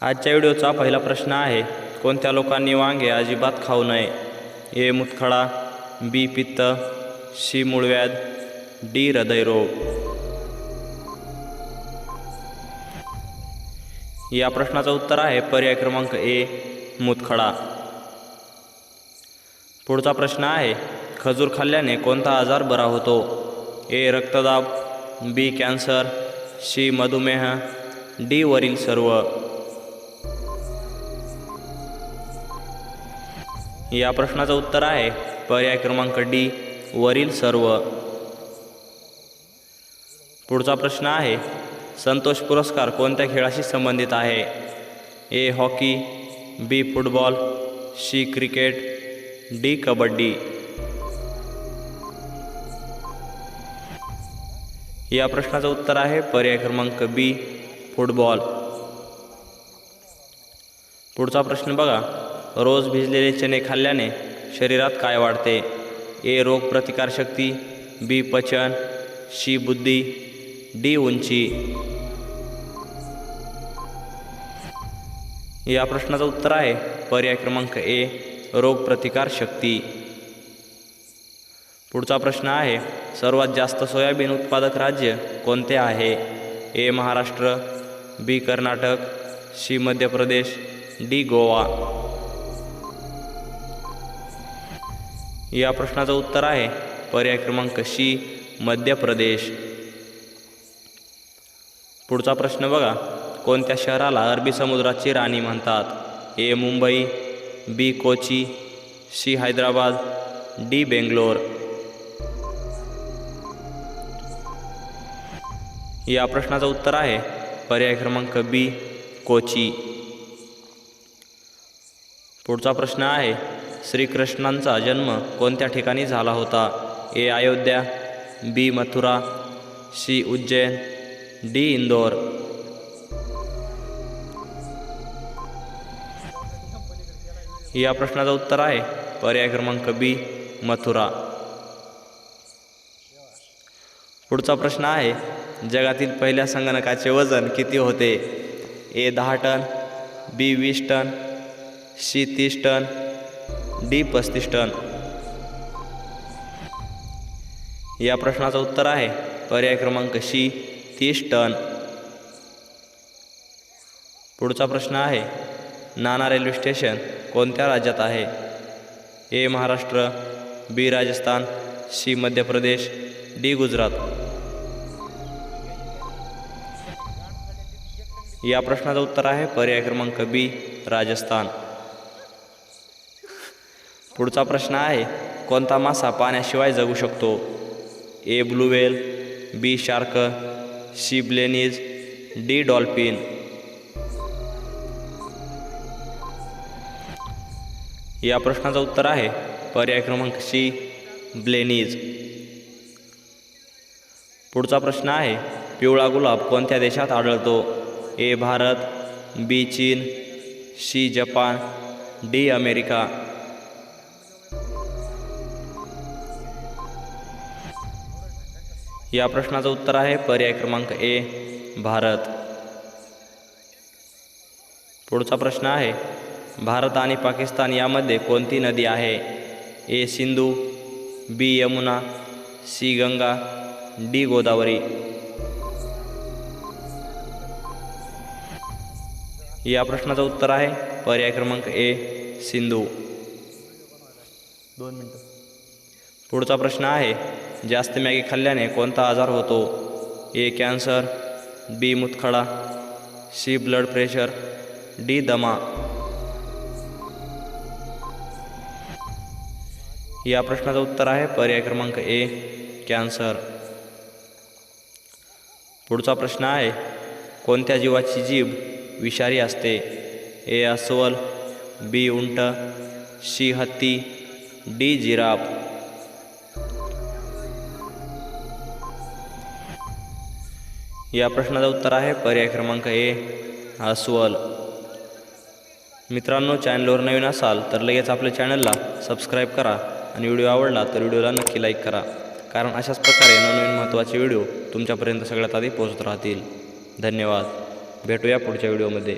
आजच्या व्हिडिओचा पहिला प्रश्न आहे कोणत्या लोकांनी वांगे अजिबात खाऊ नये? ए. मुतखडा बी. पित्त सी. मूळव्याध डी. हृदयरोग. या प्रश्नाचं उत्तर आहे पर्याय क्रमांक ए मुतखडा. पुढचा प्रश्न आहे खजूर खाल्ल्याने कोणता आजार बरा होतो? ए. रक्तदाब बी. Cancer C. मधुमेह डी. वरील सर्व. या प्रश्नाचं उत्तर आहे. पर्याय क्रमांक डी वरील सर्व. पुढचा प्रश्न आहे संतोष पुरस्कार कोणत्या खेळाशी संबंधित आहे? A hockey B football C cricket D kabaddi. या प्रश्नाचं उत्तर आहे पर्याय क्रमांक बी फुटबॉल. पुढचा प्रश्न बघा. रोज भिजलेले चणे खाल्ल्याने शरीरात काय वाढते? ए रोग प्रतिकारशक्ती बी पचन सी बुद्धी डी उंची. या प्रश्नाचं उत्तर आहे पर्याय क्रमांक ए रोगप्रतिकारशक्ती पुढचा प्रश्न आहे सर्वात जास्त सोयाबीन उत्पादक राज्य कोणते आहे? A Maharashtra B Karnataka C Madhya Pradesh D Goa. या प्रश्नाचं उत्तर आहे. पर्याय क्रमांक सी मध्य प्रदेश. पुढचा प्रश्न बघा. कोणत्या शहराला अरबी समुद्राची राणी म्हणतात? A Mumbai B Kochi C Hyderabad D Bangalore. या प्रश्नाचं उत्तर आहे. पर्याय क्रमांक बी कोची. पुढचा प्रश्न आहे. श्रीकृष्णांचा जन्म कोणत्या ठिकाणी झाला होता? A Ayodhya B Mathura C Ujjain D Indore. या प्रश्नाचं उत्तर आहे पर्याय क्रमांक बी मथुरा. पुढचा प्रश्न आहे जगातील पहिल्या संगणकाचे वजन किती होते? ए दहा टन बी वीस टन सी तीस टन डी पस्तीस टन. या प्रश्नाचं उत्तर आहे पर्याय क्रमांक सी तीस टन. पुढचा प्रश्न आहे नाना रेल्वे स्टेशन कोणत्या राज्यात आहे? A Maharashtra B Rajasthan C Madhya Pradesh D Gujarat. या प्रश्नाचं उत्तर आहे पर्याय क्रमांक बी राजस्थान. पुढचा प्रश्न आहे कोणता मासा पाण्याशिवाय जगू शकतो? A blue whale B shark C blennies D dolphin. या प्रश्नाचं उत्तर आहे पर्याय क्रमांक सी ब्लेनीज. पुढचा प्रश्न आहे पिवळा गुलाब कोणत्या देशात आढळतो? ए भारत बी चीन सी जपान डी अमेरिका. या प्रश्नाचं उत्तर आहे पर्याय क्रमांक ए भारत. पुढचा प्रश्न आहे भारत आणि पाकिस्तान यामध्ये कोणती नदी आहे? A Sindhu B Yamuna C Ganga D Godavari. या प्रश्नाचं उत्तर आहे पर्याय क्रमांक ए सिंधू. दोन मिनटं. पुढचा प्रश्न आहे जास्त मॅगी खाल्ल्याने कोणता आजार होतो ए कॅन्सर बी मुतखडा सी ब्लड प्रेशर डी दमा या प्रश्नाचं उत्तर आहे पर्याय क्रमांक ए कॅन्सर पुढचा प्रश्न आहे कोणत्या जीवाची जीभ विषारी असते ए अस्वल बी उंट सी हत्ती डी जिराफ या प्रश्नाचं उत्तर आहे. पर्याय क्रमांक ए अस्वल मित्रांनो चॅनलवर नवीन असाल तर लगेच आपल्या चॅनलला सबस्क्राईब करा आणि व्हिडिओ आवडला तर व्हिडिओला नक्की लाईक करा. कारण अशाच प्रकारे नवनवीन महत्त्वाचे व्हिडिओ तुमच्यापर्यंत सगळ्यात आधी पोहोचत राहतील. धन्यवाद. भेटूया पुढच्या व्हिडिओमध्ये.